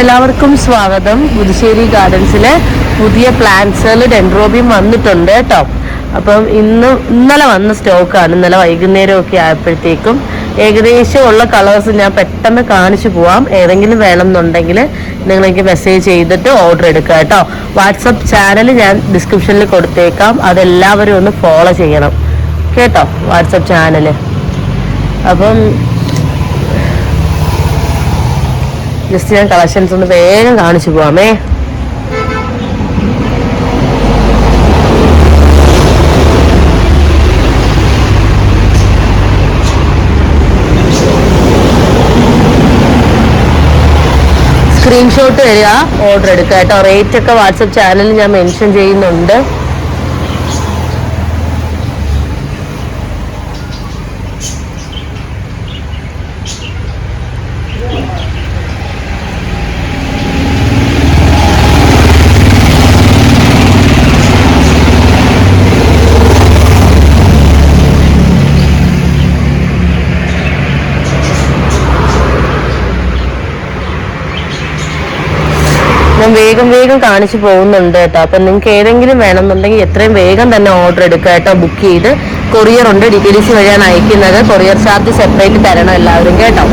എല്ലാവർക്കും സ്വാഗതം. പുതുശ്ശേരി ഗാർഡൻസിലെ പുതിയ പ്ലാന്റ്സുകൾ ഡെൻഡ്രോബിയം വന്നിട്ടുണ്ട് കേട്ടോ. അപ്പം ഇന്ന് ഇന്നലെ വന്ന സ്റ്റോക്കാണ്. ഇന്നലെ വൈകുന്നേരം ഒക്കെ ആയപ്പോഴത്തേക്കും ഏകദേശം ഉള്ള കളേഴ്സ് ഞാൻ പെട്ടെന്ന് കാണിച്ചു പോവാം. ഏതെങ്കിലും വേണമെന്നുണ്ടെങ്കിൽ നിങ്ങളെനിക്ക് മെസ്സേജ് ചെയ്തിട്ട് ഓർഡർ എടുക്കുക കേട്ടോ. വാട്സപ്പ് ചാനൽ ഞാൻ ഡിസ്ക്രിപ്ഷനിൽ കൊടുത്തേക്കാം. അതെല്ലാവരും ഒന്ന് ഫോളോ ചെയ്യണം. കേട്ടോ വാട്സപ്പ് ചാനൽ അപ്പം ജസ്റ്റ് ഞാൻ കളക്ഷൻസ് ഒന്ന് വേഗം കാണിച്ചു പോവാമേ. സ്ക്രീൻഷോട്ട് തരിക ഓർഡർ എടുക്കുക. കേട്ടോ റേറ്റ് ഒക്കെ വാട്സപ്പ് ചാനലിൽ ഞാൻ മെൻഷൻ ചെയ്യുന്നുണ്ട് ഞാൻ വേഗം വേഗം കാണിച്ചു പോകുന്നുണ്ട് കേട്ടോ. അപ്പം നിങ്ങൾക്ക് ഏതെങ്കിലും വേണമെന്നുണ്ടെങ്കിൽ എത്രയും വേഗം തന്നെ ഓർഡർ എടുക്കുക കേട്ടോ. ബുക്ക് ചെയ്ത് കൊറിയർ ഉണ്ട്. ഡി വഴിയാണ് അയക്കുന്നത്. കൊറിയർ ചാർജ് സെപ്പറേറ്റ് തരണം എല്ലാവരും കേട്ടോ.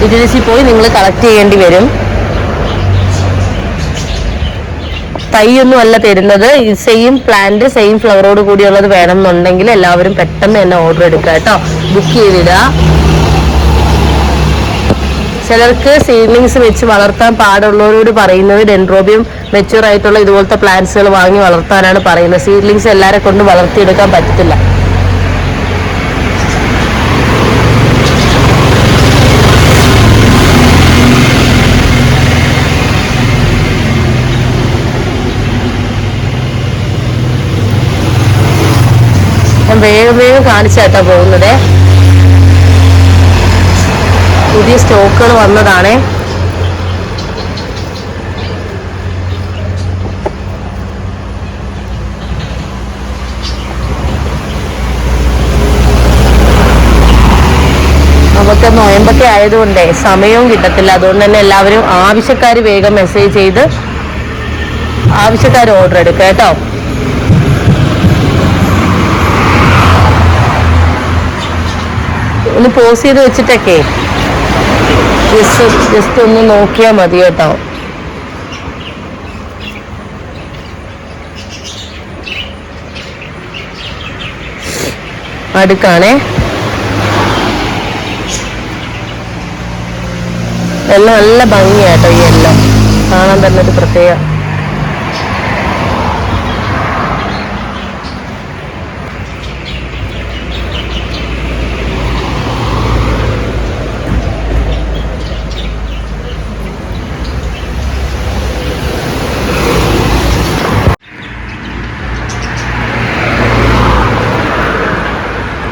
ഡി പോയി നിങ്ങൾ കളക്ട് ചെയ്യേണ്ടി വരും. തൈയൊന്നും അല്ല തരുന്നത്. സെയിം പ്ലാന്റ് സെയിം ഫ്ലവറോട് കൂടിയുള്ളത് വേണമെന്നുണ്ടെങ്കിൽ എല്ലാവരും പെട്ടെന്ന് തന്നെ ഓർഡർ എടുക്കുക കേട്ടോ. ബുക്ക് ചെയ്തിടുക. ചിലർക്ക് സീഡ്ലിങ്സ് വെച്ച് വളർത്താൻ പാടുള്ളവരോട് പറയുന്നത് ഡെൻഡ്രോബിയം മെച്യൂർ ആയിട്ടുള്ള ഇതുപോലത്തെ പ്ലാന്റ്സുകൾ വാങ്ങി വളർത്താനാണ് പറയുന്നത്. സീഡ്ലിങ്സ് എല്ലാരെ കൊണ്ട് വളർത്തിയെടുക്കാൻ പറ്റത്തില്ല. വേഗം വേഗം കാണിച്ചാട്ടാ പോകുന്നത്. പുതിയ സ്റ്റോക്കുകൾ വന്നതാണ്. നമുക്ക് നോയമ്പൊക്കെ ആയതുകൊണ്ടേ സമയവും കിട്ടത്തില്ല. അതുകൊണ്ട് തന്നെ എല്ലാവരും ആവശ്യക്കാർ വേഗം മെസ്സേജ് ചെയ്ത് ആവശ്യക്കാർ ഓർഡർ എടുക്കുക കേട്ടോ. ഒന്ന് പോസ് ചെയ്ത് വെച്ചിട്ടൊക്കെ ജസ്റ്റ് ജസ്റ്റ് ഒന്ന് നോക്കിയാൽ മതി കേട്ടോ. അടുക്കാണേ. എല്ലാം നല്ല ഭംഗിയാട്ടോ ഈ എല്ലാം. കാണാൻ തന്നെ ഒരു പ്രത്യേക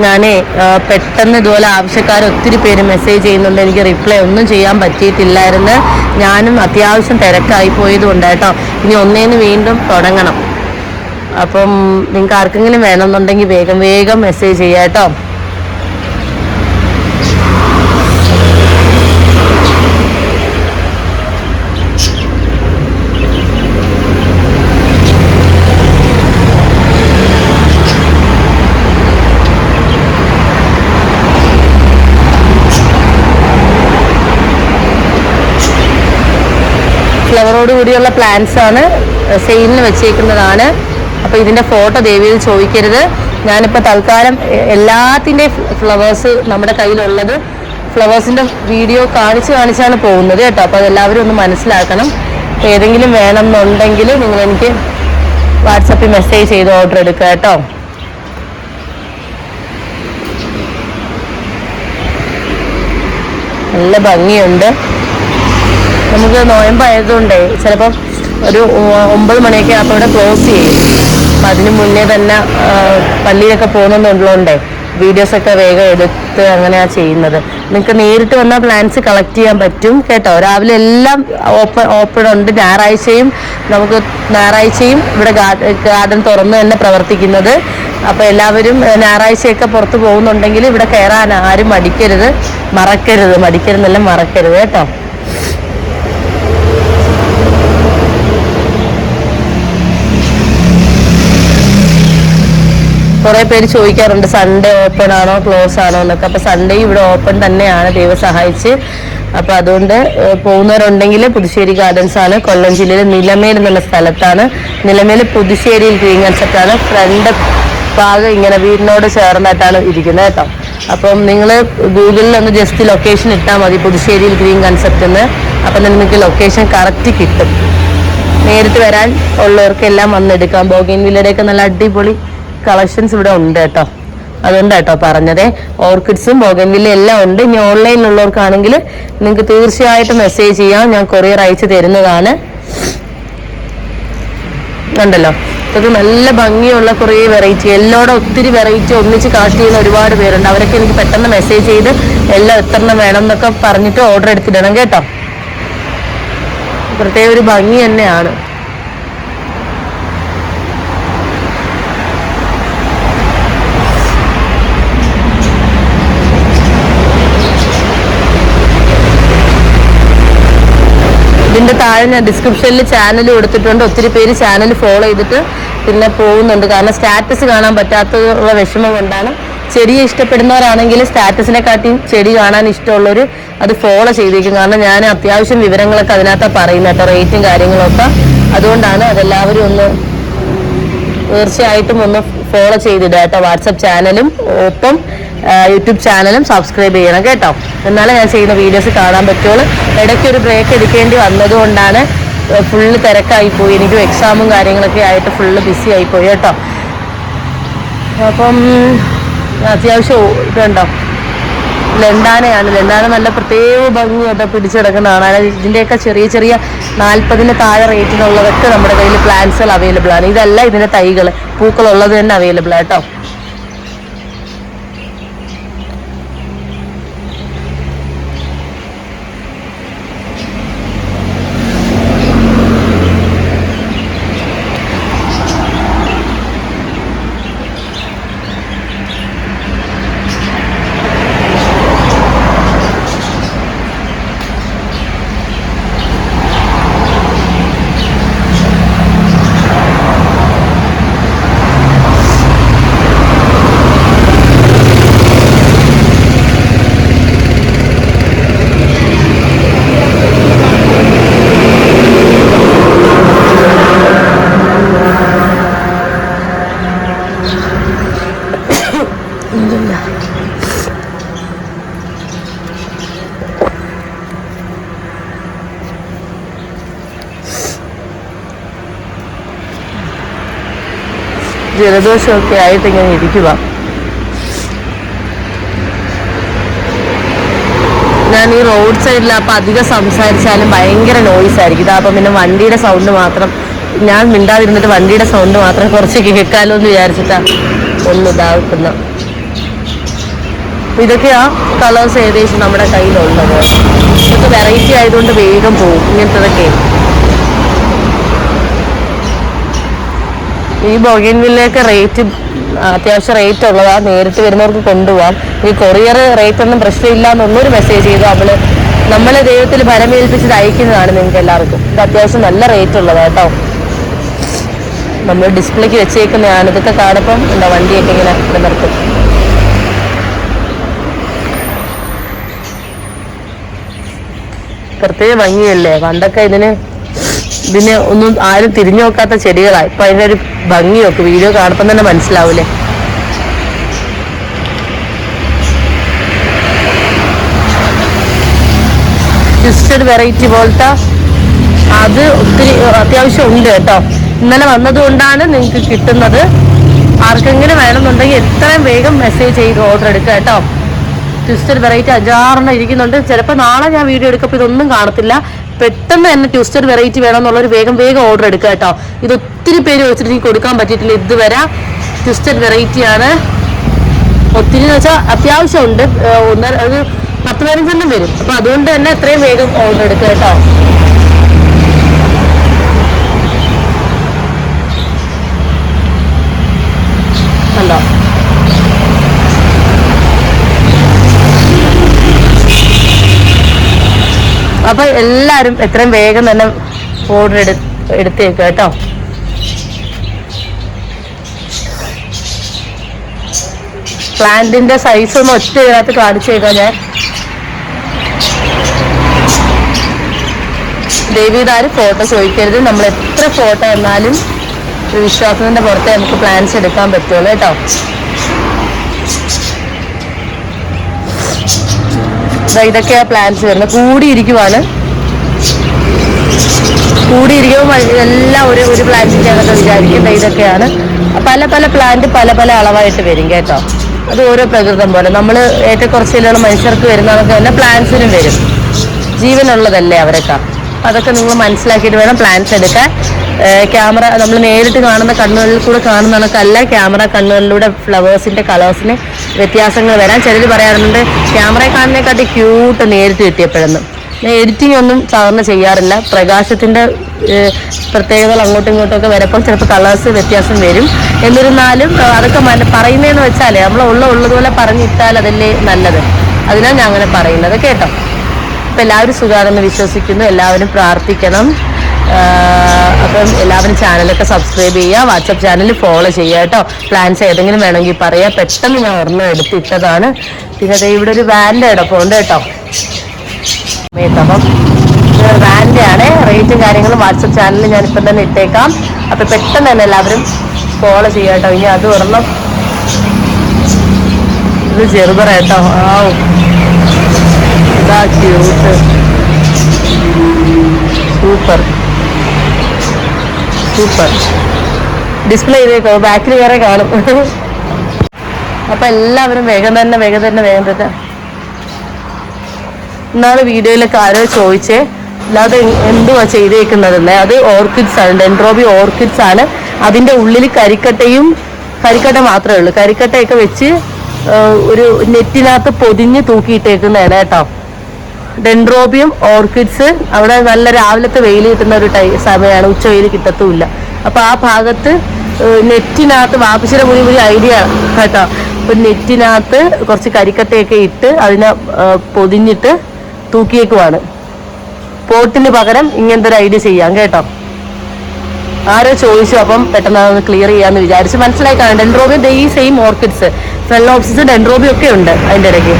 ആ, പെട്ടെന്ന് ഇതുപോലെ ആവശ്യക്കാർ ഒത്തിരി പേര് മെസ്സേജ് ചെയ്യുന്നുണ്ട്. എനിക്ക് റിപ്ലൈ ഒന്നും ചെയ്യാൻ പറ്റിയിട്ടില്ലായിരുന്നു. ഞാനും അത്യാവശ്യം തിരക്കായി പോയതുകൊണ്ട് കേട്ടോ. ഇനി ഒന്നേന്ന് വീണ്ടും തുടങ്ങണം. അപ്പം നിങ്ങൾക്ക് ആർക്കെങ്കിലും വേണമെന്നുണ്ടെങ്കിൽ വേഗം വേഗം മെസ്സേജ് ചെയ്യാം കേട്ടോ ഫ്ലവറോട് കൂടിയുള്ള പ്ലാന്റ്സ് ആണ് സെയിലിന് വെച്ചേക്കുന്നതാണ്. അപ്പോൾ ഇതിന്റെ ഫോട്ടോ ദേവിയിൽ ചോദിക്കരുത്. ഞാനിപ്പോൾ തൽക്കാലം എല്ലാത്തിന്റെ ഫ്ലവേഴ്സ് നമ്മുടെ കയ്യിലുള്ളത് ഫ്ലവേഴ്സിന്റെ വീഡിയോ കാണിച്ച് കാണിച്ചാണ് പോകുന്നത് കേട്ടോ. അപ്പോൾ അതെല്ലാവരും ഒന്ന് മനസ്സിലാക്കണം. ഏതെങ്കിലും വേണമെന്നുണ്ടെങ്കിൽ നിങ്ങൾ എനിക്ക് വാട്സപ്പിൽ മെസ്സേജ് ചെയ്ത് ഓർഡർ എടുക്കുക കേട്ടോ. നല്ല ഭംഗിയുണ്ട്. നമുക്ക് നോയമ്പായതുകൊണ്ടേ ചിലപ്പം ഒരു ഒമ്പത് മണിയൊക്കെ അപ്പോൾ ഇവിടെ ക്ലോസ് ചെയ്യും. അപ്പം അതിന് മുന്നേ തന്നെ പള്ളിയിലൊക്കെ പോകുന്നുള്ളതുകൊണ്ടേ വീഡിയോസൊക്കെ വേഗം എടുത്ത് അങ്ങനെയാണ് ചെയ്യുന്നത്. നിങ്ങൾക്ക് നേരിട്ട് വന്നാൽ പ്ലാൻസ് കളക്ട് ചെയ്യാൻ പറ്റും കേട്ടോ? രാവിലെ എല്ലാം ഓപ്പൺ ഓപ്പൺ ഉണ്ട്. ഞായറാഴ്ചയും നമുക്ക് ഞായറാഴ്ചയും ഇവിടെ ഗാർഡൻ തുറന്ന് തന്നെ പ്രവർത്തിക്കുന്നത്. അപ്പോൾ എല്ലാവരും ഞായറാഴ്ചയൊക്കെ പുറത്ത് പോകുന്നുണ്ടെങ്കിൽ ഇവിടെ കയറാൻ ആരും മടിക്കരുത്. മറക്കരുത്. മടിക്കരുതെല്ലാം മറക്കരുത് കേട്ടോ? കുറെ പേര് ചോദിക്കാറുണ്ട് സൺഡേ ഓപ്പൺ ആണോ ക്ലോസ് ആണോ എന്നൊക്കെ. അപ്പൊ സൺഡേ ഇവിടെ ഓപ്പൺ തന്നെയാണ് ദൈവം സഹായിച്ച്. അപ്പൊ അതുകൊണ്ട് പോകുന്നവരുണ്ടെങ്കിൽ പുതുശ്ശേരി ഗാർഡൻസ് ആണ്. കൊല്ലം ജില്ലയിലെ നിലമേൽ എന്നുള്ള സ്ഥലത്താണ്. നിലമേൽ പുതുശ്ശേരിയിൽ ഗ്രീൻ കൺസെപ്റ്റ് ആണ്. ഫ്രണ്ട് ഭാഗം ഇങ്ങനെ വീടിനോട് ചേർന്നിട്ടാണ് ഇരിക്കുന്നത് കേട്ടോ. അപ്പം നിങ്ങൾ ഗൂഗിളിൽ ഒന്ന് ജസ്റ്റ് ലൊക്കേഷൻ ഇട്ടാൽ മതി പുതുശ്ശേരിയിൽ ഗ്രീൻ കൺസെപ്റ്റ് എന്ന്. അപ്പം തന്നെ നിങ്ങൾക്ക് ലൊക്കേഷൻ കറക്റ്റ് കിട്ടും. നേരിട്ട് വരാൻ ഉള്ളവർക്കെല്ലാം വന്നെടുക്കാം ബോഗിൻ വില്ലയുടെയൊക്കെ നല്ല അടിപൊളി കളക്ഷൻസ് ഇവിടെ ഉണ്ട് കേട്ടോ. അതുണ്ട് കേട്ടോ പറഞ്ഞതേ. ഓർക്കിഡ്സും ബോഗൻവില്ല എല്ലാം ഉണ്ട്. ഇനി ഓൺലൈനിലുള്ളവർക്കാണെങ്കിൽ നിങ്ങൾക്ക് തീർച്ചയായിട്ടും മെസ്സേജ് ചെയ്യാം. ഞാൻ കൊറിയർ അയച്ചു തരുന്നതാണ്. ഉണ്ടല്ലോ. ഇതൊക്കെ നല്ല ഭംഗിയുള്ള കുറേ വെറൈറ്റി എല്ലോടെ ഒത്തിരി വെറൈറ്റി ഒന്നിച്ച് കളക്ട് ചെയ്യുന്ന ഒരുപാട് പേരുണ്ട്. അവരൊക്കെ എനിക്ക് പെട്ടെന്ന് മെസ്സേജ് ചെയ്ത് എല്ലാം എത്രണ്ണം വേണം എന്നൊക്കെ പറഞ്ഞിട്ട് ഓർഡർ എടുത്തിടണം കേട്ടോ. പ്രത്യേക ഒരു ഭംഗി തന്നെയാണ്. ഇതിന്റെ താഴെ ഞാൻ ഡിസ്ക്രിപ്ഷനിൽ ചാനൽ കൊടുത്തിട്ടുണ്ട്. ഒത്തിരി പേര് ചാനൽ ഫോളോ ചെയ്തിട്ട് പിന്നെ പോകുന്നുണ്ട്. കാരണം സ്റ്റാറ്റസ് കാണാൻ പറ്റാത്തുള്ള വിഷമം കൊണ്ടാണ്. ചെടിയെ ഇഷ്ടപ്പെടുന്നവരാണെങ്കിൽ സ്റ്റാറ്റസിനെക്കാട്ടിയും ചെടി കാണാൻ ഇഷ്ടമുള്ളവർ അത് ഫോളോ ചെയ്തേക്കും. കാരണം ഞാൻ അത്യാവശ്യം വിവരങ്ങളൊക്കെ അതിനകത്താണ് പറയുന്നത് കേട്ടോ. റേറ്റും കാര്യങ്ങളൊക്കെ. അതുകൊണ്ടാണ് അതെല്ലാവരും ഒന്ന് തീർച്ചയായിട്ടും ഒന്ന് ഫോളോ ചെയ്തിടുക വാട്സപ്പ് ചാനലും ഒപ്പം യൂട്യൂബ് ചാനലും സബ്സ്ക്രൈബ് ചെയ്യണം കേട്ടോ. എന്നാലേ ഞാൻ ചെയ്യുന്ന വീഡിയോസ് കാണാൻ പറ്റുള്ളൂ. ഇടയ്ക്ക് ഒരു ബ്രേക്ക് എടുക്കേണ്ടി വന്നതുകൊണ്ടാണ് ഫുള്ള് തിരക്കായി പോയി. എനിക്കും എക്സാമും കാര്യങ്ങളൊക്കെ ആയിട്ട് ഫുള്ള് ബിസി ആയിപ്പോയി കേട്ടോ. അപ്പം അത്യാവശ്യം ഇതുണ്ടോ? ലണ്ടാനയാണ്. ലണ്ടാന നല്ല പ്രത്യേക ഭംഗി കേട്ടോ പിടിച്ചെടുക്കുന്നതാണ് അതായത് ഇതിന്റെയൊക്കെ ചെറിയ ചെറിയ നാൽപ്പതിന് താഴെ റേറ്റിനുള്ളതൊക്കെ നമ്മുടെ കയ്യിൽ പ്ലാന്റ്സുകൾ അവൈലബിൾ ആണ്. ഇതല്ല ഇതിന്റെ തൈകൾ പൂക്കളുള്ളത് തന്നെ അവൈലബിൾ ആട്ടോ ജലദോഷമൊക്കെ ആയിട്ട് ഇങ്ങനെ ഇരിക്കുക ഞാൻ ഈ റോഡ് സൈഡിൽ അപ്പം അധികം സംസാരിച്ചാലും ഭയങ്കര നോയ്സ് ആയിരിക്കും. ഇതാപ്പം പിന്നെ വണ്ടിയുടെ സൗണ്ട് മാത്രം ഞാൻ മിണ്ടാതിരുന്നിട്ട് വണ്ടിയുടെ സൗണ്ട് മാത്രം കുറച്ച് കേൾക്കാലോ എന്ന് വിചാരിച്ചിട്ടാ ഒന്ന് ഇതാക്കുന്ന. ഇതൊക്കെയാ കളേഴ്സ് ഏകദേശം നമ്മുടെ കയ്യിലുള്ളത്. ഇതൊക്കെ വെറൈറ്റി ആയതുകൊണ്ട് വേഗം പോകും ഇങ്ങനത്തതൊക്കെ. ഈ ബൊഗിൻവില്ലയൊക്കെ റേറ്റ് അത്യാവശ്യം റേറ്റ് ഉള്ളതാ. നേരിട്ട് വരുന്നവർക്ക് കൊണ്ടുപോകാം ഈ കൊറിയർ റേറ്റ് ഒന്നും പ്രശ്നമില്ല എന്നൊന്നൊരു മെസ്സേജ് ചെയ്തു അവൾ. നമ്മളെ ദൈവത്തിൽ ഭരമേൽപ്പിച്ചത് അയക്കുന്നതാണ് നിങ്ങൾക്ക് എല്ലാവർക്കും. ഇത് അത്യാവശ്യം നല്ല റേറ്റ് ഉള്ളതാ കേട്ടോ. നമ്മൾ ഡിസ്പ്ലേക്ക് വെച്ചേക്കുന്നതാണ്. ഇതൊക്കെ കാണുമ്പം എന്താ വണ്ടിയൊക്കെ ഇങ്ങനെ നിലനിർത്തും. നിർത്തും പ്രത്യേക ഭംഗിയല്ലേ? പണ്ടൊക്കെ ഇതിന് ഇതിന് ഒന്നും ആരും തിരിഞ്ഞു നോക്കാത്ത ചെടികളാണ് ഇപ്പൊ അതിന്റെ ഒരു ഭംഗിയൊക്കെ വീഡിയോ കാണപ്പം തന്നെ മനസ്സിലാവൂലേ? ട്വിസ്റ്റഡ് വെറൈറ്റി പോലത്തെ അത് ഒത്തിരി അത്യാവശ്യം ഉണ്ട് കേട്ടോ. ഇന്നലെ വന്നതുകൊണ്ടാണ് നിങ്ങൾക്ക് കിട്ടുന്നത്. ആർക്കെങ്കിലും വേണമെന്നുണ്ടെങ്കിൽ എത്രയും വേഗം മെസ്സേജ് ചെയ്ത് ഓർഡർ എടുക്കുക കേട്ടോ. ട്വിസ്റ്റഡ് വെറൈറ്റി അഞ്ചാറെണ്ണം ഇരിക്കുന്നുണ്ട്. ചിലപ്പോൾ നാളെ ഞാൻ വീഡിയോ എടുക്കപ്പോൾ ഇതൊന്നും കാണത്തില്ല. പെട്ടെന്ന് തന്നെ ട്വിസ്റ്റഡ് വെറൈറ്റി വേണമെന്നുള്ളൊരു വേഗം വേഗം ഓർഡർ എടുക്കുക കേട്ടോ. ഇത് ഒത്തിരി പേര് വെച്ചിട്ട് എനിക്ക് കൊടുക്കാൻ പറ്റിയിട്ടില്ല ഇതുവരെ. ട്വിസ്റ്റഡ് വെറൈറ്റി ആണ്. ഒത്തിരി വെച്ചാൽ അത്യാവശ്യം ഉണ്ട് ഒന്നര ഒരു പത്ത് പതിനഞ്ചെണ്ണം വരും. അപ്പൊ അതുകൊണ്ട് തന്നെ എത്രയും വേഗം ഓർഡർ എടുക്കുക കേട്ടോ. അപ്പൊ എല്ലാരും എത്രയും വേഗം തന്നെ ഓർഡർ എടു എടുത്തേക്ക് കേട്ടോ. പ്ലാന്റിന്റെ സൈസ് ഒന്ന് ഒറ്റ ഇതിനകത്ത് കാണിച്ചേക്കാം ഞാൻ. ദേവിതാര് ഫോട്ടോ ചോദിക്കരുത്. നമ്മൾ എത്ര ഫോട്ടോ എന്നാലും വിശ്വാസത്തിന്റെ പുറത്തെ നമുക്ക് പ്ലാൻസ് എടുക്കാൻ പറ്റുള്ളൂ കേട്ടോ. ഇതൊക്കെയാ പ്ലാൻസ് വരുന്നത്. കൂടിയിരിക്കുവാണ്. കൂടിയിരിക്കുമ്പോൾ എല്ലാം ഒരു ഒരു പ്ലാന്റിന്റെ അകത്ത് വിചാരിക്കും. ഇതൊക്കെയാണ്. പല പല പ്ലാന്റ് പല പല അളവായിട്ട് വരും കേട്ടോ. അത് ഓരോ പ്രകൃതം പോലെ. നമ്മൾ ഏറ്റക്കുറച്ചിലുള്ള മനുഷ്യർക്ക് വരുന്നതൊക്കെ തന്നെ പ്ലാന്റ്സിനും വരും. ജീവനുള്ളതല്ലേ അവരൊക്കെ. അതൊക്കെ നിങ്ങൾ മനസ്സിലാക്കിയിട്ട് വേണം പ്ലാൻസ് എടുക്കാൻ. ക്യാമറ നമ്മൾ നേരിട്ട് കാണുന്ന കണ്ണുകളിൽ കൂടെ കാണുന്ന കണക്കല്ല ക്യാമറ കണ്ണുകളിലൂടെ ഫ്ലവേഴ്സിന്റെ കളേഴ്സിന് വ്യത്യാസങ്ങൾ വരാൻ ചിലർ പറയാറുണ്ട് ക്യാമറയെ കാണുന്നതിനെക്കാട്ടി ക്യൂട്ട് നേരിട്ട് കിട്ടിയപ്പോഴൊന്നും. ഞാൻ എഡിറ്റിംഗ് ഒന്നും സാധാരണ ചെയ്യാറില്ല. പ്രകാശത്തിന്റെ പ്രത്യേകതകൾ അങ്ങോട്ടും ഇങ്ങോട്ടും ഒക്കെ വരപ്പോൾ ചിലപ്പോൾ കളേഴ്സ് വ്യത്യാസം വരും. എന്നിരുന്നാലും അതൊക്കെ പറയുന്നതെന്ന് വെച്ചാലേ നമ്മൾ ഉള്ള ഉള്ളതുപോലെ പറഞ്ഞിട്ടാൽ അതല്ലേ നല്ലത്. അതിനാൽ ഞാൻ അങ്ങനെ പറയുന്നത്. കേട്ടോ? അപ്പം എല്ലാവരും സുഖമാണെന്ന് വിശ്വസിക്കുന്നു. എല്ലാവരും പ്രാർത്ഥിക്കണം. അപ്പം എല്ലാവരും ചാനലൊക്കെ സബ്സ്ക്രൈബ് ചെയ്യുക. വാട്സപ്പ് ചാനൽ ഫോളോ ചെയ്യുക കേട്ടോ. പ്ലാൻസ് ഏതെങ്കിലും വേണമെങ്കിൽ പറയാം. പെട്ടെന്ന് ഞാൻ ഓർമ്മ എടുത്തിട്ടതാണ്. പിന്നെ ഇവിടെ ഒരു വാന്റെ ഉണ്ട് കേട്ടോ. അപ്പം വാന്റെ ആണ്. റേറ്റും കാര്യങ്ങളും വാട്സപ്പ് ചാനലിൽ ഞാൻ ഇപ്പം തന്നെ ഇട്ടേക്കാം. അപ്പം പെട്ടെന്ന് തന്നെ എല്ലാവരും ഫോളോ ചെയ്യുക കേട്ടോ. ഇനി അത് ഒരെണ്ണം ഇത് ചെറുപറ കേട്ടോ. ആ ഇതാ ക്യൂട്ട് സൂപ്പർ സൂപ്പർ ഡിസ്പ്ലേ ചെയ്തേക്കോ ബാക്കിൽ വേറെ കാണും. അപ്പൊ എല്ലാവരും വേഗം തന്നെ വേഗം തന്നെ വേഗം തന്നെ ഇന്നാൾ വീഡിയോയിലൊക്കെ ആരോ ചോദിച്ചേ അല്ലാതെ എന്തുവാ ചെയ്തേക്കുന്നതെന്ന്? അത് ഓർക്കിഡ്സ് ആണ് ഡെൻഡ്രോബി ഓർക്കിഡ്സ് ആണ്. അതിന്റെ ഉള്ളിൽ കരിക്കട്ടയും കരിക്കട്ട മാത്രമേ ഉള്ളൂ. കരിക്കട്ടയൊക്കെ വെച്ച് ഒരു നെറ്റിനകത്ത് പൊതിഞ്ഞ് തൂക്കിയിട്ടേക്കുന്നതാണ് കേട്ടോ. ഡെൻഡ്രോബിയം ഓർക്കിഡ്സ് അവിടെ നല്ല രാവിലത്തെ വെയിൽ കിട്ടുന്ന ഒരു ടൈ സമയമാണ്. ഉച്ച വെയിൽ കിട്ടത്തുമില്ല. അപ്പോൾ ആ ഭാഗത്ത് നെറ്റിനകത്ത് വാപ്പിച്ചിയുടെ പുതിയ പുതിയ ഐഡിയ കേട്ടോ. അപ്പം നെറ്റിനകത്ത് കുറച്ച് കരിക്കട്ടയൊക്കെ ഇട്ട് അതിനെ പൊതിഞ്ഞിട്ട് തൂക്കിയേക്കുവാണ്. പോട്ടിന് പകരം ഇങ്ങനത്തെ ഒരു ഐഡിയ ചെയ്യാം കേട്ടോ. ആരോ ചോദിച്ചു അപ്പം പെട്ടെന്ന് അതൊന്ന് ക്ലിയർ ചെയ്യാമെന്ന് വിചാരിച്ചു. മനസ്സിലായി കാണാം. ഡെൻഡ്രോബിയം ഈ സെയിം ഓർക്കിഡ്സ് ഫെലോപ്സിസ് ഡെൻഡ്രോബിയം ഒക്കെ ഉണ്ട് അതിന്റെ ഇടയ്ക്ക്.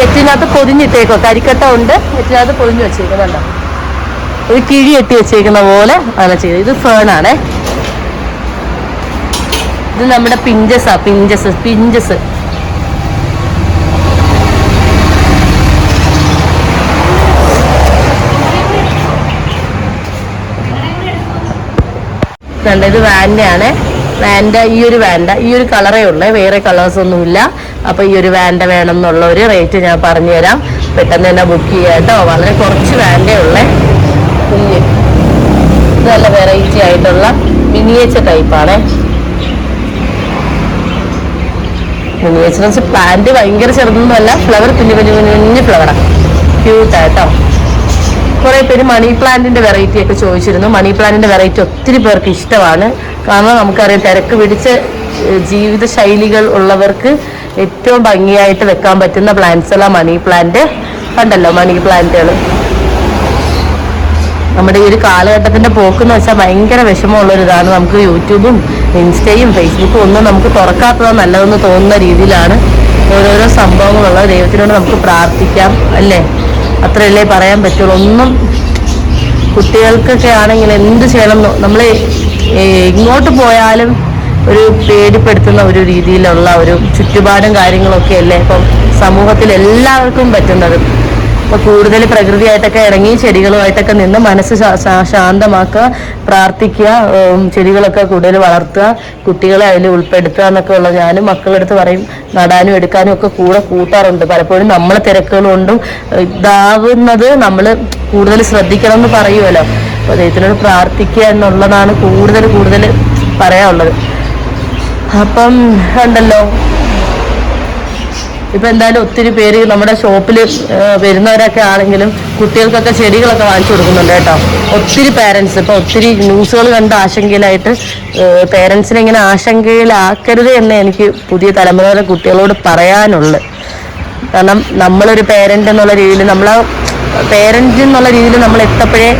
നെറ്റിനകത്ത് പൊതിഞ്ഞിട്ടേക്കോ കരിക്കട്ട ഉണ്ട് നെറ്റിനകത്ത് പൊതിഞ്ഞ് വെച്ചേക്കുന്നുണ്ടോ ഒരു കിഴി എട്ടി വെച്ചേക്കുന്ന പോലെ അങ്ങനെ ചെയ്ത് ഇത് ഫേണാണേ ഇത് നമ്മുടെ പിഞ്ചസാ പിഞ്ചസ് പിഞ്ചസ്. കണ്ട ഇത് വാന്റെ ആണ് വാന്റെ ഈ ഒരു വാൻഡ ഈ ഒരു കളറേ ഉള്ളേ വേറെ കളേഴ്സ് ഒന്നുമില്ല. അപ്പൊ ഈ ഒരു വാൻഡ വേണം എന്നുള്ള ഒരു റേറ്റ് ഞാൻ പറഞ്ഞു തരാം പെട്ടെന്ന് തന്നെ ബുക്ക് ചെയ്യാട്ടോ വളരെ കുറച്ച് വാൻഡേ ഉള്ളേ. നല്ല വെറൈറ്റി ആയിട്ടുള്ള മിനിയേച്ചർ ടൈപ്പാണ് മിനിയേച്ചർ വെച്ചാൽ പ്ലാന്റ് ഭയങ്കര ചെറുതൊന്നുമല്ല. ഫ്ലവർ കുഞ്ഞു കുഞ്ഞു കുഞ്ഞു കുഞ്ഞു ഫ്ലവറാണ് ക്യൂട്ടാട്ടോ കുറെ പേര് മണി പ്ലാന്റിന്റെ വെറൈറ്റി ഒക്കെ ചോദിച്ചിരുന്നു. മണി പ്ലാന്റിന്റെ വെറൈറ്റി ഒത്തിരി പേർക്ക് ഇഷ്ടമാണ്. കാരണം നമുക്കറിയാം തിരക്ക് പിടിച്ച ജീവിത ശൈലികൾ ഉള്ളവർക്ക് ഏറ്റവും ഭംഗിയായിട്ട് വെക്കാൻ പറ്റുന്ന പ്ലാന്റ്സ് എല്ലാം മണി പ്ലാന്റ് കണ്ടല്ലോ മണി പ്ലാന്റുകൾ നമ്മുടെ ഈ ഒരു കാലഘട്ടത്തിന്റെ പോക്കെന്ന് വെച്ചാൽ ഭയങ്കര വിഷമമുള്ള ഒരു ഇതാണ് നമുക്ക് യൂട്യൂബും ഇൻസ്റ്റയും ഫേസ്ബുക്കും ഒന്നും നമുക്ക് തുറക്കാത്തത് നല്ലതെന്ന് തോന്നുന്ന രീതിയിലാണ് ഓരോരോ സംഭവങ്ങളുള്ള ദൈവത്തിനോട് നമുക്ക് പ്രാർത്ഥിക്കാം അല്ലേ? അത്രയല്ലേ പറയാൻ പറ്റുള്ളൂ. ഒന്നും കുട്ടികൾക്കൊക്കെ ആണെങ്കിൽ എന്ത് ചെയ്യണം നമ്മൾ ഇങ്ങോട്ട് പോയാലും ഒരു പേടിപ്പെടുത്തുന്ന ഒരു രീതിയിലുള്ള ഒരു ചുറ്റുപാടും കാര്യങ്ങളൊക്കെ അല്ലേ? ഇപ്പം സമൂഹത്തിൽ എല്ലാവർക്കും പറ്റുന്നത്. ഇപ്പൊ കൂടുതൽ പ്രകൃതിയായിട്ടൊക്കെ ഇറങ്ങി ചെടികളുമായിട്ടൊക്കെ നിന്ന് മനസ്സ് ശാന്തമാക്കുക പ്രാർത്ഥിക്കുക ചെടികളൊക്കെ കൂടുതൽ വളർത്തുക കുട്ടികളെ അതിൽ ഉൾപ്പെടുത്തുക എന്നൊക്കെ ഉള്ള ഞാനും മക്കളെടുത്ത് പറയും നടാനും എടുക്കാനും ഒക്കെ കൂടെ കൂട്ടാറുണ്ട്. പലപ്പോഴും നമ്മളെ തിരക്കുകൾ കൊണ്ടും ഇതാവുന്നത് നമ്മൾ കൂടുതൽ ശ്രദ്ധിക്കണം എന്ന് പറയുമല്ലോ. അപ്പോൾ ദൈവത്തിനോട് പ്രാർത്ഥിക്കുക എന്നുള്ളതാണ് കൂടുതൽ കൂടുതൽ പറയാനുള്ളത്. അപ്പം ഉണ്ടല്ലോ. ഇപ്പൊ എന്തായാലും ഒത്തിരി പേര് നമ്മുടെ ഷോപ്പിൽ വരുന്നവരൊക്കെ ആണെങ്കിലും കുട്ടികൾക്കൊക്കെ ചെടികളൊക്കെ വാങ്ങിച്ചു കൊടുക്കുന്നുണ്ട് കേട്ടോ. ഒത്തിരി പേരൻസ് ഇപ്പൊ ഒത്തിരി ന്യൂസുകൾ കണ്ട് ആശങ്കയിലായിട്ട് പേരൻസിനെ ഇങ്ങനെ ആശങ്കയിലാക്കരുത് എന്ന് എനിക്ക് പുതിയ തലമുറയിലെ കുട്ടികളോട് പറയാനുള്ളത് കാരണം നമ്മളൊരു പേരന്റ് എന്നുള്ള രീതിയിൽ നമ്മൾ പേരന്റ് എന്നുള്ള രീതിയിൽ നമ്മൾ എത്തപ്പോഴേ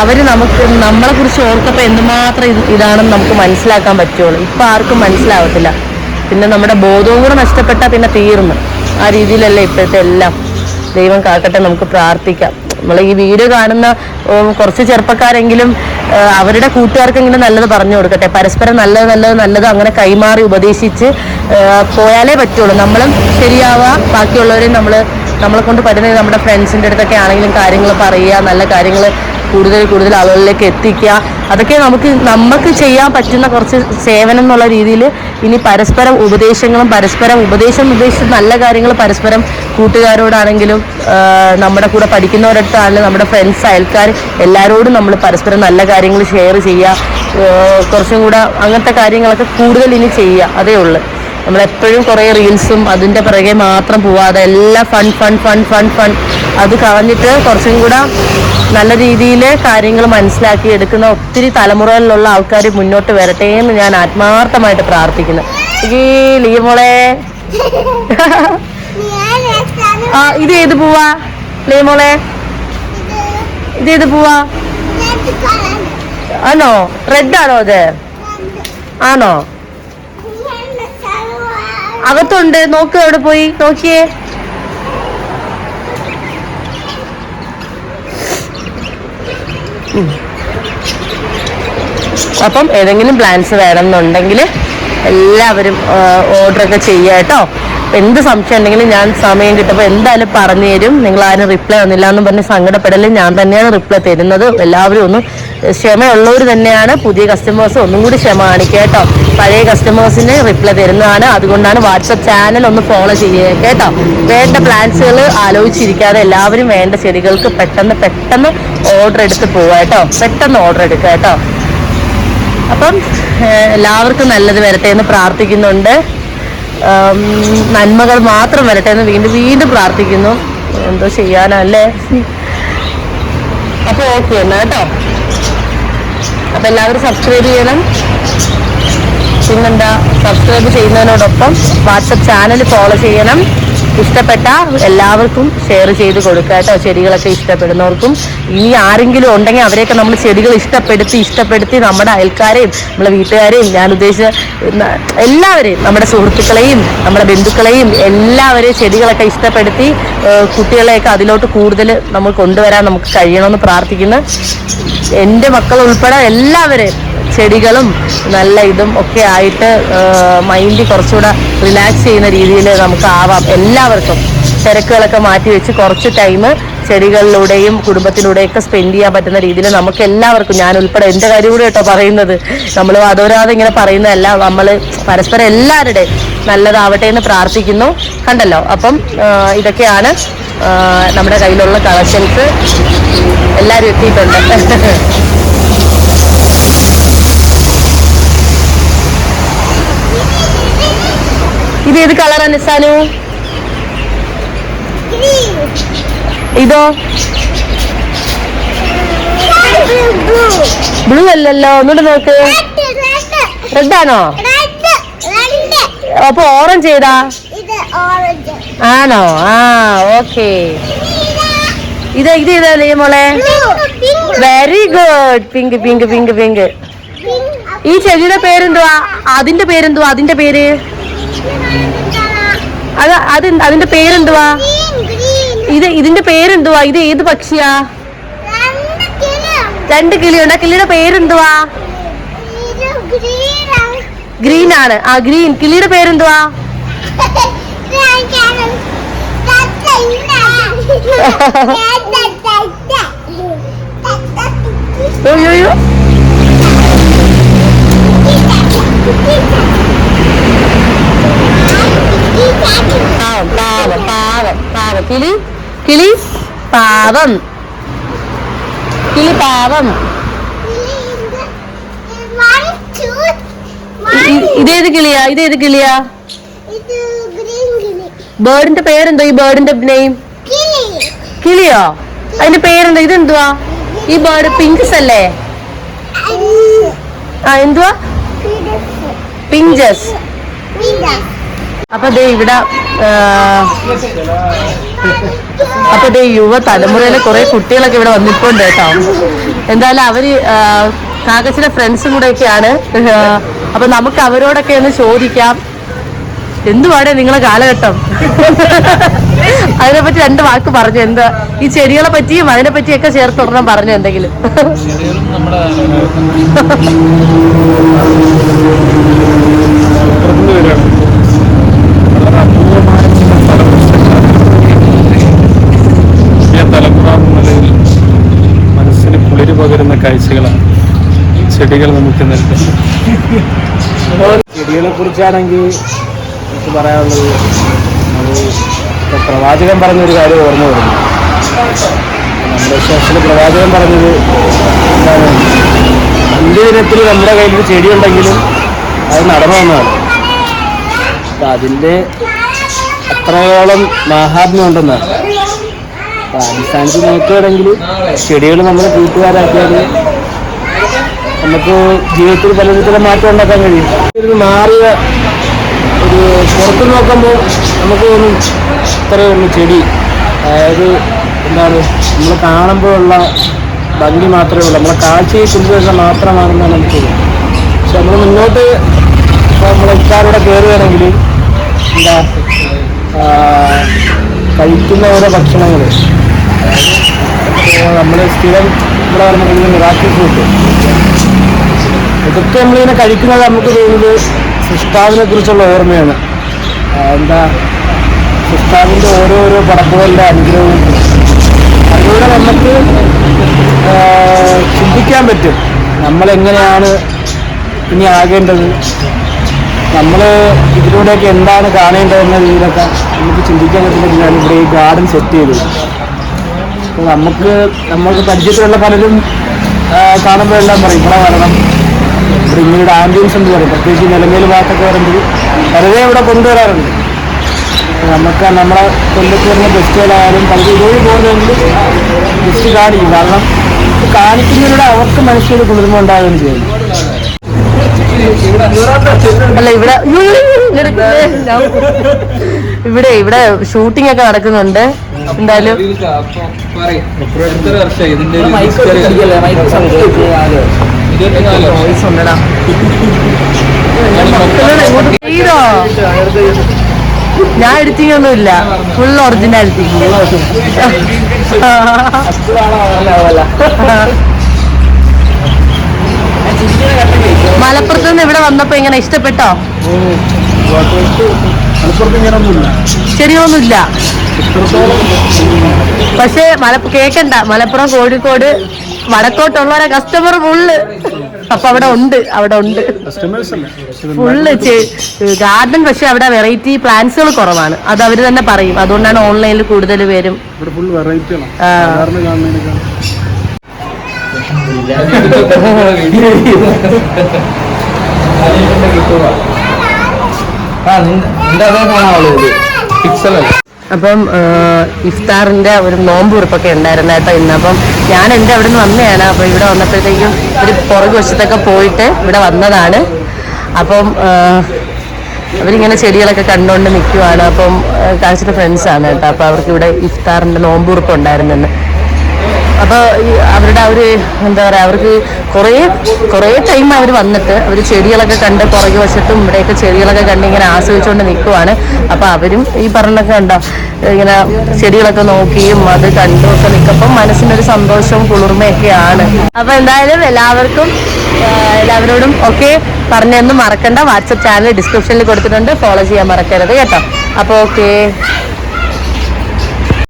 അവർ നമുക്ക് നമ്മളെ കുറിച്ച് ഓർത്തപ്പോ എന്തുമാത്രം ഇത് ഇതാണെന്ന് നമുക്ക് മനസ്സിലാക്കാൻ പറ്റുള്ളൂ. ഇപ്പൊ ആർക്കും മനസ്സിലാവത്തില്ല. പിന്നെ നമ്മുടെ ബോധവും കൂടെ നഷ്ടപ്പെട്ടാൽ പിന്നെ തീർന്നു. ആ രീതിയിലല്ലേ ഇപ്പോഴത്തെ എല്ലാം. ദൈവം കാക്കട്ടെ നമുക്ക് പ്രാർത്ഥിക്കാം. നമ്മൾ ഈ വീഡിയോ കാണുന്ന കുറച്ച് ചെറുപ്പക്കാരെങ്കിലും അവരുടെ കൂട്ടുകാർക്കെങ്കിലും നല്ലത് പറഞ്ഞു കൊടുക്കട്ടെ. പരസ്പരം നല്ലത് നല്ലത് നല്ലത് അങ്ങനെ കൈമാറി ഉപദേശിച്ച് പോയാലേ പറ്റുള്ളൂ. നമ്മളും ശരിയാവുക. ബാക്കിയുള്ളവരെയും നമ്മൾ നമ്മളെ കൊണ്ട് പറ്റുന്നത് നമ്മുടെ ഫ്രണ്ട്സിന്റെ അടുത്തൊക്കെ ആണെങ്കിലും കാര്യങ്ങൾ പറയുക നല്ല കാര്യങ്ങൾ കൂടുതൽ കൂടുതൽ ആളുകളിലേക്ക് എത്തിക്കുക. അതൊക്കെ നമുക്ക് നമുക്ക് ചെയ്യാൻ പറ്റുന്ന കുറച്ച് സേവനം എന്നുള്ള രീതിയിൽ ഇനി പരസ്പരം ഉപദേശങ്ങളും പരസ്പരം ഉപദേശം ഉപദേശിച്ച് നല്ല കാര്യങ്ങൾ പരസ്പരം കൂട്ടുകാരോടാണെങ്കിലും നമ്മുടെ കൂടെ പഠിക്കുന്നവരടുത്താണെങ്കിലും നമ്മുടെ ഫ്രണ്ട്സ് അയൽക്കാർ എല്ലാവരോടും നമ്മൾ പരസ്പരം നല്ല കാര്യങ്ങൾ ഷെയർ ചെയ്യുക കുറച്ചും കൂടെ അങ്ങനത്തെ കാര്യങ്ങളൊക്കെ കൂടുതൽ ഇനി ചെയ്യുക. അതേ ഉള്ളൂ. നമ്മളെപ്പോഴും കുറേ റീൽസും അതിന്റെ പിറകെ മാത്രം പോവാതെ എല്ലാം fun fun fun fun fun അത് കളഞ്ഞിട്ട് കുറച്ചും കൂടെ നല്ല രീതിയിൽ കാര്യങ്ങൾ മനസ്സിലാക്കി എടുക്കുന്ന ഒത്തിരി തലമുറകളിലുള്ള ആൾക്കാർ മുന്നോട്ട് വരട്ടെ എന്ന് ഞാൻ ആത്മാർത്ഥമായിട്ട് പ്രാർത്ഥിക്കുന്നു. ഈ ലീമോളെ ആ ഇത് ഏത് പൂവാ? ലീമോളെ ഇത് ഏത് പോവാ? ആണോ? റെഡ് ആണോ അത് ആണോ? അകത്തുണ്ട്. നോക്ക് അവിടെ പോയി? നോക്കിയേ. അപ്പം ഏതെങ്കിലും പ്ലാൻസ് വേണം എന്നുണ്ടെങ്കിൽ എല്ലാവരും ഓർഡർ ഒക്കെ ചെയ്യുക കേട്ടോ. എന്ത് സംശയം ഉണ്ടെങ്കിലും ഞാൻ സമയം കിട്ടുമ്പോൾ എന്തായാലും പറഞ്ഞു തരും. നിങ്ങൾ ആരും റിപ്ലൈ വന്നില്ല എന്ന് പറഞ്ഞ് സങ്കടപ്പെടലും. ഞാൻ തന്നെയാണ് റിപ്ലൈ തരുന്നത്. എല്ലാവരും ഒന്ന് ക്ഷമയുള്ളവർ തന്നെയാണ്. പുതിയ കസ്റ്റമേഴ്സ് ഒന്നും കൂടി ക്ഷമ കാണിക്കുക കേട്ടോ. പഴയ കസ്റ്റമേഴ്സിന് റിപ്ലൈ തരുന്നതാണ്. അതുകൊണ്ടാണ് വാട്സപ്പ് ചാനൽ ഒന്ന് ഫോളോ ചെയ്യുക കേട്ടോ. വേണ്ട പ്ലാൻസുകൾ ആലോചിച്ചിരിക്കാതെ എല്ലാവരും വേണ്ട ചെടികൾക്ക് പെട്ടെന്ന് പെട്ടെന്ന് ഓർഡർ എടുത്ത് പോവുക കേട്ടോ. പെട്ടെന്ന് ഓർഡർ എടുക്കുക കേട്ടോ. അപ്പം എല്ലാവർക്കും നല്ലത് വരട്ടെ എന്ന് പ്രാർത്ഥിക്കുന്നുണ്ട്. നന്മകൾ മാത്രം വരട്ടെ എന്ന് വീണ്ടും വീണ്ടും പ്രാർത്ഥിക്കുന്നു. എന്തോ ചെയ്യാനല്ലേ? അപ്പൊ ഓക്കെ എന്നാ കേട്ടോ. അപ്പൊ എല്ലാവരും സബ്സ്ക്രൈബ് ചെയ്യണം. പിന്നെന്താ സബ്സ്ക്രൈബ് ചെയ്യുന്നതിനോടൊപ്പം വാട്സപ്പ് ചാനൽ ഫോളോ ചെയ്യണം. ഇഷ്ടപ്പെട്ട എല്ലാവർക്കും ഷെയർ ചെയ്ത് കൊടുക്കുക കേട്ടോ ചെടികളൊക്കെ ഇഷ്ടപ്പെടുന്നവർക്കും. ഇനി ആരെങ്കിലും ഉണ്ടെങ്കിൽ അവരെയൊക്കെ നമ്മൾ ചെടികൾ ഇഷ്ടപ്പെടുത്തി ഇഷ്ടപ്പെടുത്തി നമ്മുടെ അയൽക്കാരെയും നമ്മളെ വീട്ടുകാരെയും ഞാൻ ഉദ്ദേശിച്ച എല്ലാവരെയും നമ്മുടെ സുഹൃത്തുക്കളെയും നമ്മുടെ ബന്ധുക്കളെയും എല്ലാവരെയും ചെടികളൊക്കെ ഇഷ്ടപ്പെടുത്തി കുട്ടികളെയൊക്കെ അതിലോട്ട് കൂടുതൽ നമ്മൾ കൊണ്ടുവരാൻ നമുക്ക് കഴിയണമെന്ന് പ്രാർത്ഥിക്കുന്നു. എന്റെ മക്കൾ ഉൾപ്പെടെ എല്ലാവരെയും ചെടികളും നല്ല ഇതും ഒക്കെ ആയിട്ട് മൈൻഡ് കുറച്ചുകൂടെ റിലാക്സ് ചെയ്യുന്ന രീതിയിൽ നമുക്ക് ആവാം. എല്ലാവർക്കും തിരക്കുകളൊക്കെ മാറ്റി വെച്ച് കുറച്ച് ടൈം ചെടികളിലൂടെയും കുടുംബത്തിലൂടെയൊക്കെ സ്പെൻഡ് ചെയ്യാൻ പറ്റുന്ന രീതിയിൽ നമുക്ക് എല്ലാവർക്കും ഞാൻ ഉൾപ്പെടെ എന്റെ കാര്യം കൂടെ കേട്ടോ പറയുന്നത്. നമ്മൾ അതോരാതെ ഇങ്ങനെ പറയുന്നതല്ല നമ്മൾ പരസ്പരം എല്ലാവരുടെയും നല്ലതാവട്ടെ എന്ന് പ്രാർത്ഥിക്കുന്നു. കണ്ടല്ലോ? അപ്പം ഇതൊക്കെയാണ് നമ്മുടെ കയ്യിലുള്ള കളക്ഷൻസ് എല്ലാവരും എത്തിയിട്ടുണ്ട്. ഇത് ഏത് കളറാ നിസാനു ഇതോ? ബ്ലൂ അല്ലല്ലോ. ഒന്നുകൂടെ നോക്ക്. റെഡ് ആണോ? അപ്പൊ ഓറഞ്ച് ഏതാ? ആണോ? ആ ഓക്കെ ഇത് ഇത് ഏതാ മോളെ? Very good pink pink pink pink ഈ ചെടിയുടെ പേരെന്തുവാ? അതിന്റെ പേരെന്തുവാ? അതിന്റെ പേര്? അത് അത് അതിന്റെ പേരെന്തുവാ? ഇത് ഇതിന്റെ പേരെന്തുവാ? ഇത് ഏത് പക്ഷിയാ? രണ്ട് കിളിയുണ്ട്. ആ കിളിയുടെ പേരെന്തുവാ? ഗ്രീൻ ആണ് ആ ഗ്രീൻ. കിളിയുടെ പേരെന്തുവാ? അയ്യോ. പാവം പാവം പാവം പാവം കിളി കിളി പാവം കിളി പാവം ഇതേത് കിളിയാ ഇതേത് കിളിയാ ബേർഡിന്റെ പേരെന്തോ ഈ ബേർഡിന്റെ നെയിം കിളിയോ അതിന്റെ പേരെന്തോ ഇതെന്തുവാ ഈ ബേർഡ് പിങ്ക്സ് അല്ലേ ആ എന്തുവാ പിഞ്ചസ് അപ്പൊ ദേ ഇവിടെ അപ്പൊ ദേ യുവ തലമുറയിലെ കുറെ കുട്ടികളൊക്കെ ഇവിടെ വന്നിട്ടുണ്ട് കേട്ടോ. എന്തായാലും അവർ കാക്കച്ചിന്റെ ഫ്രണ്ട്സും കൂടെ ഒക്കെയാണ് അപ്പൊ നമുക്ക് അവരോടൊക്കെ ഒന്ന് ചോദിക്കാം. എന്തുവാടെ നിങ്ങളെ കാലഘട്ടം? അതിനെപ്പറ്റി രണ്ട് വാക്ക് പറഞ്ഞു. എന്താ ഈ ചെടികളെ പറ്റിയും അതിനെ പറ്റിയൊക്കെ ചേർത്ത് ഒരെണ്ണം പറഞ്ഞു എന്തെങ്കിലും. കാഴ്ചകളാണ്. ചെടികൾ നമുക്ക് നൽകുന്നത് ചെടികളെ കുറിച്ചാണെങ്കിൽ എനിക്ക് പറയാനുള്ളത് പ്രവാചകൻ പറഞ്ഞൊരു കാര്യം ഓർമ്മ വരുന്നു. നമ്മുടെ വിശ്വാസത്തിൽ പ്രവാചകൻ പറഞ്ഞത് എന്താണ്? അഞ്ച് ദിനത്തിൽ നമ്മുടെ കയ്യിൽ ഒരു ചെടി ഉണ്ടെങ്കിലും അത് നടന്നു വന്നതാണ്. അപ്പം അതിന്റെ അത്രയോളം മാഹാത്മ്യം ഉണ്ടെന്നാണ്. അപ്പം അടിസ്ഥാനത്തിൽ നോക്കുകയാണെങ്കിൽ ചെടികൾ നമ്മൾ കൂട്ടുകാരാക്കിയാൽ നമുക്ക് ജീവിതത്തിൽ പല വിധത്തിലുള്ള മാറ്റം ഉണ്ടാക്കാൻ കഴിയും. ഒരു മാറിയ ഒരു പുറത്ത് നോക്കുമ്പോൾ നമുക്ക് തോന്നും ഇത്രയൊന്നും ചെടി. അതായത് എന്താണ് നമ്മൾ കാണുമ്പോഴുള്ള ഭംഗി മാത്രമേ ഉള്ളൂ. നമ്മളെ കാഴ്ചയെ കൊണ്ടുവരുന്ന മാത്രമാണെന്നാണ് നമുക്ക് പക്ഷെ നമ്മൾ മുന്നോട്ട് ഇപ്പോൾ നമ്മൾ ഇക്കാരുടെ കയറുകയാണെങ്കിൽ എന്താ കഴിക്കുന്ന ഓരോ ഭക്ഷണങ്ങൾ നമ്മൾ സ്ഥിരം ഇവിടെ പറഞ്ഞിട്ടുണ്ടെങ്കിൽ മിറാക്കി ഫുഡ് ഇതൊക്കെ നമ്മളിങ്ങനെ കഴിക്കുന്നത് നമുക്ക് തോന്നുന്നത് സൃഷ്ടാവിനെ കുറിച്ചുള്ള ഓർമ്മയാണ്. എന്താ സൃഷ്ടാവിന്റെ ഓരോരോ പടപ്പുകളുടെ അനുഗ്രഹവും. അതിലൂടെ നമുക്ക് ചിന്തിക്കാൻ പറ്റും. നമ്മളെങ്ങനെയാണ് ഇനി ആകേണ്ടത്? നമ്മൾ ഇതിലൂടെയൊക്കെ എന്താണ് കാണേണ്ടതെന്ന രീതിയിലൊക്കെ നമുക്ക് ചിന്തിക്കാൻ പറ്റുന്ന രീതിയിലാണ് ഇവിടെ ഈ ഗാർഡൻ സെറ്റ് ചെയ്തത്. നമുക്ക് നമ്മൾക്ക് പരിചയത്തിലുള്ള പലരും കാണുമ്പോൾ എല്ലാം പറയും. ഇവിടെ വരണം. ഇവിടെ ഇങ്ങനെയുടെ ആംബിയൻസ് എന്ന് പറയും. പ്രത്യേകിച്ച് നിലമേൽ ഭാഗത്തൊക്കെ വരുമ്പോൾ പലരെ ഇവിടെ കൊണ്ടുവരാറുണ്ട്. നമുക്ക് നമ്മളെ കൊല്ലത്ത് വരുന്ന ഫെസ്റ്റിവലായാലും പലരും ഇതുവഴി പോകുന്നതെങ്കിൽ ജസ്റ്റ് കാണിക്കും. കാരണം കാണിക്കുന്നതിലൂടെ അവർക്ക് മനസ്സിലൊരു കുളിർമ ഉണ്ടാവുകയും ചെയ്യുന്നു അല്ല ഇവിടെ ഇവിടെ ഇവിടെ ഷൂട്ടിംഗ് ഒക്കെ നടക്കുന്നുണ്ട്. എന്തായാലും എത്ര വർഷമായി? ഇതിന്റെ ഇരുപത്തിനാല് ഞാൻ എഡിറ്റിങ്ങൊന്നുമില്ല ഇല്ല. ഫുൾ ഒറിജിനാലിറ്റി മലപ്പുറത്ത് നിന്ന് ഇവിടെ വന്നപ്പോ ഇങ്ങനെ ഇഷ്ടപ്പെട്ടോ? ശരിയൊന്നുമില്ല. പക്ഷേ മല കേക്കണ്ട. മലപ്പുറം കോഴിക്കോട് വടക്കോട്ടുള്ളവരെ കസ്റ്റമർ ഫുള്ള് അപ്പൊ അവിടെ ഉണ്ട് അവിടെ ഉണ്ട്. കസ്റ്റമേഴ്സ് അല്ലേ? ഫുള്ള് ഗാർഡൻ പക്ഷെ അവിടെ വെറൈറ്റി പ്ലാന്റ്സുകൾ കുറവാണ്. അത് അവർ തന്നെ പറയും. അതുകൊണ്ടാണ് ഓൺലൈനിൽ കൂടുതൽ പേരും ഇവിടെ ഫുൾ വെറൈറ്റിയാണ് ആ, നിന്റെ അതേ ഇത്. പിക്സൽ അല്ലേ? അപ്പം ഇഫ്താറിന്റെ ഒരു നോമ്പ് ഉറുപ്പൊക്കെ ഉണ്ടായിരുന്നു കേട്ടോ ഇന്ന്. അപ്പം ഞാൻ എന്റെ അവിടെ നിന്ന് വന്നതാണ്. അപ്പോൾ ഇവിടെ വന്നപ്പോഴത്തേക്കും ഒരു പുറകു വശത്തൊക്കെ പോയിട്ട് ഇവിടെ വന്നതാണ്. അപ്പം അവരിങ്ങനെ ചെടികളൊക്കെ കണ്ടുകൊണ്ട് നിൽക്കുവാണ് അപ്പം കാണിച്ചിട്ട് ഫ്രണ്ട്സാണ് കേട്ടോ. അപ്പോൾ അവർക്ക് ഇവിടെ ഇഫ്താറിന്റെ നോമ്പ് ഉറുപ്പ് ഉണ്ടായിരുന്നെന്ന്. അപ്പോൾ അവരുടെ ആ ഒരു എന്താ പറയുക അവർക്ക് കുറേ കുറേ ടൈം അവർ വന്നിട്ട് അവർ ചെടികളൊക്കെ കണ്ട് പുറകു വശത്തും ഇവിടെയൊക്കെ ചെടികളൊക്കെ കണ്ട് ഇങ്ങനെ ആസ്വദിച്ചുകൊണ്ട് നിൽക്കുവാണ് അപ്പോൾ അവരും ഈ പറഞ്ഞൊക്കെ ഉണ്ടോ ഇങ്ങനെ ചെടികളൊക്കെ നോക്കിയും അത് കണ്ടും ഒക്കെ നിൽക്കപ്പം മനസ്സിനൊരു സന്തോഷവും കുളിർമയൊക്കെയാണ് അപ്പോൾ എന്തായാലും എല്ലാവർക്കും എല്ലാവരോടും ഒക്കെ പറഞ്ഞൊന്നും മറക്കണ്ട. വാട്സപ്പ് ചാനൽ ഡിസ്ക്രിപ്ഷനിൽ കൊടുത്തിട്ടുണ്ട്. ഫോളോ ചെയ്യാൻ മറക്കരുത് കേട്ടോ. അപ്പോൾ ഓക്കെ.